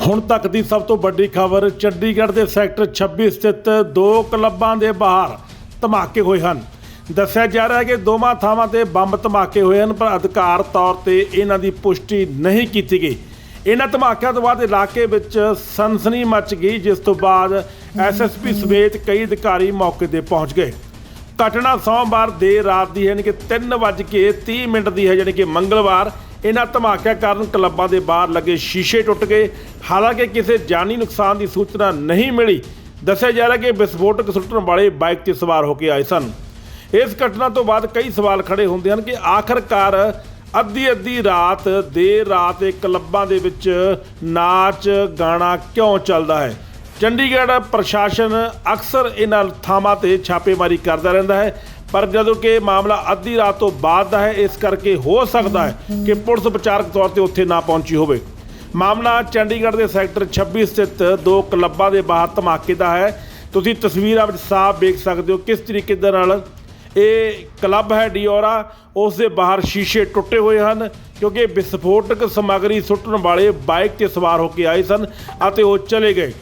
ਹੁਣ ਤੱਕ ਦੀ ਸਭ ਤੋਂ ਵੱਡੀ ਖਬਰ, ਚੰਡੀਗੜ੍ਹ ਦੇ ਸੈਕਟਰ 26 ਸਥਿਤ ਦੋ ਕਲੱਬਾਂ ਦੇ ਬਾਹਰ ਧਮਾਕੇ ਹੋਏ ਹਨ। ਦੱਸਿਆ ਜਾ ਰਿਹਾ ਹੈ ਕਿ ਦੋਵਾਂ ਥਾਵਾਂ ਤੇ ਬੰਬ ਧਮਾਕੇ ਹੋਏ ਹਨ, ਪਰ ਅਧਿਕਾਰ ਤੌਰ ਤੇ ਇਹਨਾਂ ਦੀ ਪੁਸ਼ਟੀ ਨਹੀਂ ਕੀਤੀ ਗਈ। ਇਹਨਾਂ ਧਮਾਕਿਆਂ ਤੋਂ ਬਾਅਦ ਇਲਾਕੇ ਵਿੱਚ ਸਨਸਨੀ ਮਚ ਗਈ, ਜਿਸ ਤੋਂ ਬਾਅਦ ਐਸਐਸਪੀ ਸਮੇਤ ਕਈ ਅਧਿਕਾਰੀ ਮੌਕੇ ਤੇ ਪਹੁੰਚ ਗਏ। ਘਟਨਾ ਸੋਮਵਾਰ ਦੇਰ ਰਾਤ ਦੀ ਹੈ, ਯਾਨੀ ਕਿ 3:30 ਮਿੰਟ ਦੀ ਹੈ, ਯਾਨੀ ਕਿ ਮੰਗਲਵਾਰ। ਇਹਨਾਂ ਧਮਾਕਿਆਂ ਕਾਰਨ ਕਲੱਬਾਂ ਦੇ ਬਾਹਰ ਲੱਗੇ ਸ਼ੀਸ਼ੇ ਟੁੱਟ ਗਏ। ਹਾਲਾਂਕਿ ਕਿਸੇ ਜਾਨੀ ਨੁਕਸਾਨ ਦੀ ਸੂਚਨਾ ਨਹੀਂ ਮਿਲੀ। ਦੱਸਿਆ ਜਾ ਰਿਹਾ ਕਿ ਵਿਸਫੋਟਕ ਸੁੱਟਣ ਵਾਲੇ ਬਾਈਕ ਤੇ ਸਵਾਰ ਹੋ ਕੇ ਆਏ ਸਨ। ਇਸ ਘਟਨਾ ਤੋਂ ਬਾਅਦ ਕਈ ਸਵਾਲ ਖੜੇ ਹੁੰਦੇ ਹਨ ਕਿ ਆਖਰਕਾਰ ਅੱਧੀ ਅੱਧੀ ਰਾਤ, ਦੇਰ ਰਾਤ ਇਹ ਕਲੱਬਾਂ ਦੇ ਵਿੱਚ ਨਾਚ, ਗਾਣਾ ਕਿਉਂ ਚੱਲਦਾ ਹੈ? ਚੰਡੀਗੜ੍ਹ ਪ੍ਰਸ਼ਾਸਨ ਅਕਸਰ ਇਹਨਾਂ ਥਾਵਾਂ ਤੇ ਛਾਪੇਮਾਰੀ ਕਰਦਾ ਰਹਿੰਦਾ ਹੈ, ਪਰ ਜਦੋਂ ਕਿ ਮਾਮਲਾ ਅੱਧੀ ਰਾਤ ਤੋਂ ਬਾਅਦ ਦਾ ਹੈ, ਇਸ ਕਰਕੇ ਹੋ ਸਕਦਾ ਹੈ ਕਿ ਪੁਲਿਸ ਵਿਚਾਰਕ ਤੌਰ ਤੇ ਉੱਥੇ ਨਾ ਪਹੁੰਚੀ ਹੋਵੇ। ਮਾਮਲਾ ਚੰਡੀਗੜ੍ਹ ਦੇ ਸੈਕਟਰ 26 ਸਥਿਤ ਦੋ ਕਲੱਬਾਂ ਦੇ ਬਾਹਰ ਧਮਾਕੇ ਦਾ ਹੈ। ਤੁਸੀਂ ਤਸਵੀਰਾਂ ਵਿੱਚ ਸਾਫ਼ ਵੇਖ ਸਕਦੇ ਹੋ ਕਿਸ ਤਰੀਕੇ ਦੇ ਨਾਲ ਇਹ ਕਲੱਬ ਹੈ ਡਿਓਰਾ, ਉਸ ਦੇ ਬਾਹਰ ਸ਼ੀਸ਼ੇ ਟੁੱਟੇ ਹੋਏ ਹਨ, ਕਿਉਂਕਿ ਵਿਸਫੋਟਕ ਸਮੱਗਰੀ ਸੁੱਟਣ ਵਾਲੇ ਬਾਈਕ ਤੇ ਸਵਾਰ ਹੋ ਕੇ ਆਏ ਸਨ ਅਤੇ ਉਹ ਚਲੇ ਗਏ।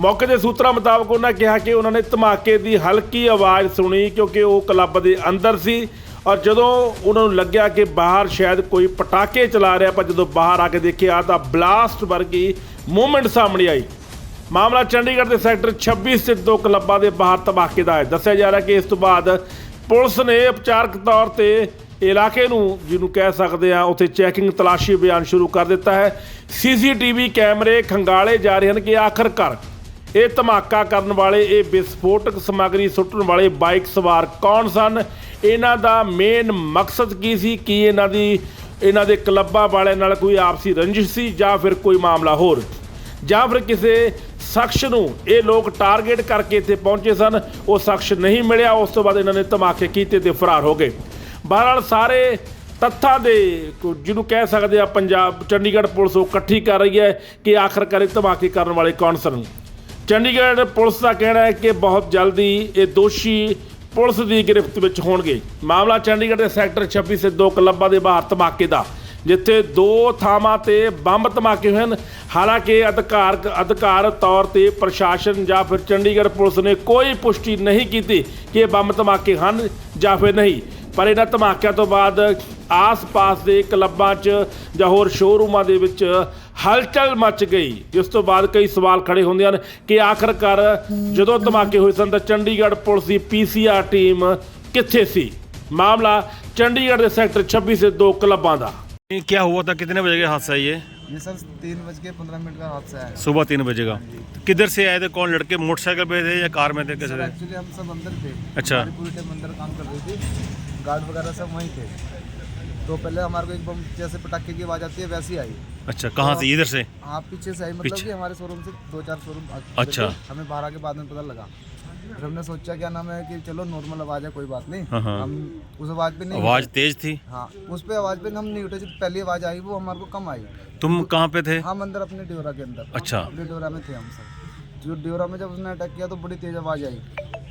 ਮੌਕੇ ਦੇ ਸੂਤਰਾਂ ਮੁਤਾਬਕ ਉਹਨਾਂ ਕਿਹਾ ਕਿ ਉਹਨਾਂ ਨੇ ਧਮਾਕੇ ਦੀ ਹਲਕੀ ਆਵਾਜ਼ ਸੁਣੀ ਕਿਉਂਕਿ ਉਹ ਕਲੱਬ ਦੇ ਅੰਦਰ ਸੀ ਔਰ ਜਦੋਂ ਉਹਨਾਂ ਨੂੰ ਲੱਗਿਆ ਕਿ ਬਾਹਰ ਸ਼ਾਇਦ ਕੋਈ ਪਟਾਕੇ ਚਲਾ ਰਿਹਾ, ਪਰ ਜਦੋਂ ਬਾਹਰ ਆ ਕੇ ਦੇਖਿਆ ਤਾਂ ਬਲਾਸਟ ਵਰਗੀ ਮੂਵਮੈਂਟ ਸਾਹਮਣੇ ਆਈ। ਮਾਮਲਾ ਚੰਡੀਗੜ੍ਹ ਦੇ ਸੈਕਟਰ 26 ਸਥਿਤ ਦੋ ਕਲੱਬਾਂ ਦੇ ਬਾਹਰ ਧਮਾਕੇ ਦਾ ਹੈ। ਦੱਸਿਆ ਜਾ ਰਿਹਾ ਕਿ ਇਸ ਤੋਂ ਬਾਅਦ ਪੁਲਿਸ ਨੇ ਉਪਚਾਰਕ ਤੌਰ ਤੇ ਇਲਾਕੇ ਨੂੰ, ਜਿਹਨੂੰ ਕਹਿ ਸਕਦੇ ਆ ਉੱਥੇ ਚੈਕਿੰਗ ਤਲਾਸ਼ੀ ਅਭਿਆਨ ਸ਼ੁਰੂ ਕਰ ਦਿੱਤਾ ਹੈ। ਸੀਸੀਟੀਵੀ ਕੈਮਰੇ ਖੰਗਾਲੇ ਜਾ ਰਹੇ ਹਨ ਕਿ ਆਖਰਕਾਰ ਇਹ ਧਮਾਕਾ ਕਰਨ ਵਾਲੇ, ਇਹ ਵਿਸਫੋਟਕ ਸਮੱਗਰੀ ਸੁੱਟਣ ਵਾਲੇ ਬਾਈਕ ਸਵਾਰ ਕੌਣ ਸਨ? ਇਹਨਾਂ ਦਾ ਮੇਨ ਮਕਸਦ ਕੀ ਸੀ? ਕੀ ਇਹਨਾਂ ਦੀ, ਇਹਨਾਂ ਦੇ ਕਲੱਬਾਂ ਵਾਲਿਆਂ ਨਾਲ ਕੋਈ ਆਪਸੀ ਰੰਜਿਸ਼ ਸੀ ਜਾਂ ਫਿਰ ਕੋਈ ਮਾਮਲਾ ਹੋਰ? ਜਾਂ ਫਿਰ ਕਿਸੇ ਸ਼ਖਸ ਨੂੰ ਇਹ ਲੋਕ ਟਾਰਗੇਟ ਕਰਕੇ ਇੱਥੇ ਪਹੁੰਚੇ ਸਨ? ਉਹ ਸ਼ਖਸ ਨਹੀਂ ਮਿਲਿਆ, ਉਸ ਤੋਂ ਬਾਅਦ ਇਹਨਾਂ ਨੇ ਧਮਾਕੇ ਕੀਤੇ ਤੇ ਫਰਾਰ ਹੋ ਗਏ। ਬਹਰਹਾਲ ਸਾਰੇ ਤੱਥਾਂ ਦੇ ਜਿਹਨੂੰ ਕਹਿ ਸਕਦੇ ਆ, ਪੰਜਾਬ ਚੰਡੀਗੜ੍ਹ ਪੁਲਿਸ ਉਹ ਇਕੱਠੀ ਕਰ ਰਹੀ ਹੈ ਕਿ ਆਖਰਕਾਰ ਇਹ ਧਮਾਕੇ ਕਰਨ ਵਾਲੇ ਕੌਣ ਸਨ? ਚੰਡੀਗੜ੍ਹ ਪੁਲਿਸ ਦਾ ਕਹਿਣਾ ਹੈ ਕਿ ਬਹੁਤ ਜਲਦੀ ਇਹ ਦੋਸ਼ੀ ਪੁਲਿਸ ਦੀ ਗ੍ਰਿਫਤ ਵਿੱਚ ਹੋਣਗੇ। ਮਾਮਲਾ ਚੰਡੀਗੜ੍ਹ ਦੇ ਸੈਕਟਰ 26 ਸਿੱਧੂ ਕਲੱਬਾਂ ਦੇ ਬਾਹਰ ਧਮਾਕੇ ਦਾ, ਜਿੱਥੇ ਦੋ ਥਾਵਾਂ ਤੇ ਬੰਬ ਧਮਾਕੇ ਹੋਏ ਹਨ। ਹਾਲਾਂਕਿ ਅਧਿਕਾਰ ਅਧਿਕਾਰ ਤੌਰ ਤੇ ਪ੍ਰਸ਼ਾਸਨ ਜਾਂ ਫਿਰ ਚੰਡੀਗੜ੍ਹ ਪੁਲਿਸ ਨੇ ਕੋਈ ਪੁਸ਼ਟੀ ਨਹੀਂ ਕੀਤੀ ਕਿ ਇਹ ਬੰਬ ਧਮਾਕੇ ਹਨ ਜਾਂ ਫਿਰ ਨਹੀਂ। ਪਰ ਇਹਨਾਂ ਧਮਾਕਿਆਂ ਤੋਂ ਬਾਅਦ ਆਸ-ਪਾਸ ਦੇ ਕਲੱਬਾਂ 'ਚ ਜਾਂ ਹੋਰ ਸ਼ੋਰੂਮਾਂ ਦੇ ਵਿੱਚ ਹਲਚਲ ਮਚ ਗਈ ਜਿਸ ਤੋਂ ਬਾਅਦ ਕਈ ਸਵਾਲ ਖੜੇ ਹੁੰਦੇ ਹਨ ਕਿ ਆਖਰਕਾਰ ਜਦੋਂ ਧਮਾਕੇ ਹੋਏ ਸਨ ਤਾਂ ਚੰਡੀਗੜ੍ਹ ਪੁਲਿਸ ਦੀ ਪੀਸੀਆਰ ਟੀਮ ਕਿੱਥੇ ਸੀ ਮਾਮਲਾ ਚੰਡੀਗੜ੍ਹ ਦੇ ਸੈਕਟਰ 26 ਸੇ ਦੋ ਕਲੱਬਾਂ ਦਾ ये क्या हुआ था कितने बजे का हादसा है ये ये सर तीन बज के पंद्रह मिनट का हादसा है सुबह तीन बजे का किधर से आए थे कौन लड़के मोटरसाइकिल पे थे या कार में थे कैसे थे एक्चुअली हम सब अंदर थे अच्छा। हमारी पूरी टीम अंदर काम कर रही थी गार्ड वगैरह सब वहीं थे तो पहले हमारे को एक बम जैसे पटाखे की आवाज़ आती है वैसी आई। अच्छा कहाँ से? इधर से? आप पीछे से आई मतलब। कि हमारे शोरूम से दो चार शोरूम अच्छा। हमें बारह के बाद में पता लगा। फिर हमने सोचा क्या नाम है कि चलो नॉर्मल आवाज़ है कोई बात नहीं। हाँ, हाँ। हम उस आवाज़ पे नहीं आवाज़ तेज थी? हाँ उस पे आवाज़ पे हम नहीं उठे जब पहली आवाज़ आई वो हमारे को कम आई। तुम तो, कहाँ पे थे? हम अंदर अपने ड्योरा के अंदर। अच्छा। अपने ड्योरा में थे हम सब। जो ड्योरा में जब उसने अटैक किया तो बड़ी तेज आवाज़ आई।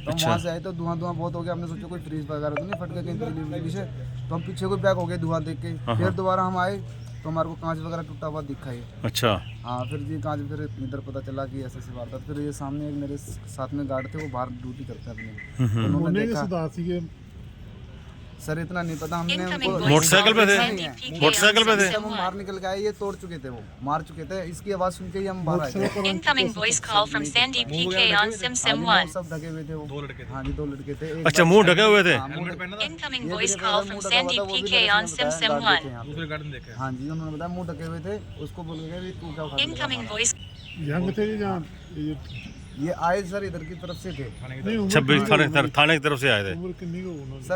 तो अच्छा। वहाँ से आए तो धुआँ धुआँ बहुत हो गया। हमने सोचा कोई फ्रीज वगैरह तो नहीं फट गया कहीं पीछे? तो हम पीछे कोई बैक हो गए धुआं देख के हाँ, फिर हाँ। दोबारा हम आए तो हमारे को कांच वगैरह टूटा हुआ दिखा ये अच्छा हाँ फिर जी कांच फिर इधर पता चला कि ऐसे ऐसी बात है फिर ये सामने एक मेरे साथ में गार्ड थे वो बाहर ड्यूटी करते हैं अपने उन्होंने देखा सर इतना नहीं पता हमने मोटरसाइकिल पे थे। मोटरसाइकिल पे थे। हम मार निकल के आए ये तोड़ चुके थे वो मार चुके थे इसकी आवाज़ सुन के ही हम बाहर आए। Incoming voice call from Sandy PK on SIM SIM 1 सब ढके हुए थे वो। दो लड़के हाँ जी दो लड़के थे। अच्छा मुँह ढके हुए थे? Incoming voice call from Sandy PK on SIM SIM 1 दूसरे गार्डन देखे। हाँ जी उन्होंने बताया मुँह ढके हुए थे उसको बोल गए भी तू क्या खा इनकमिंग वॉइस यहाँ पे थे यहाँ ये ये आए सर इधर की तरफ़ से थे। छब्बीस थाने थाने की तरफ़ से आए थे। सर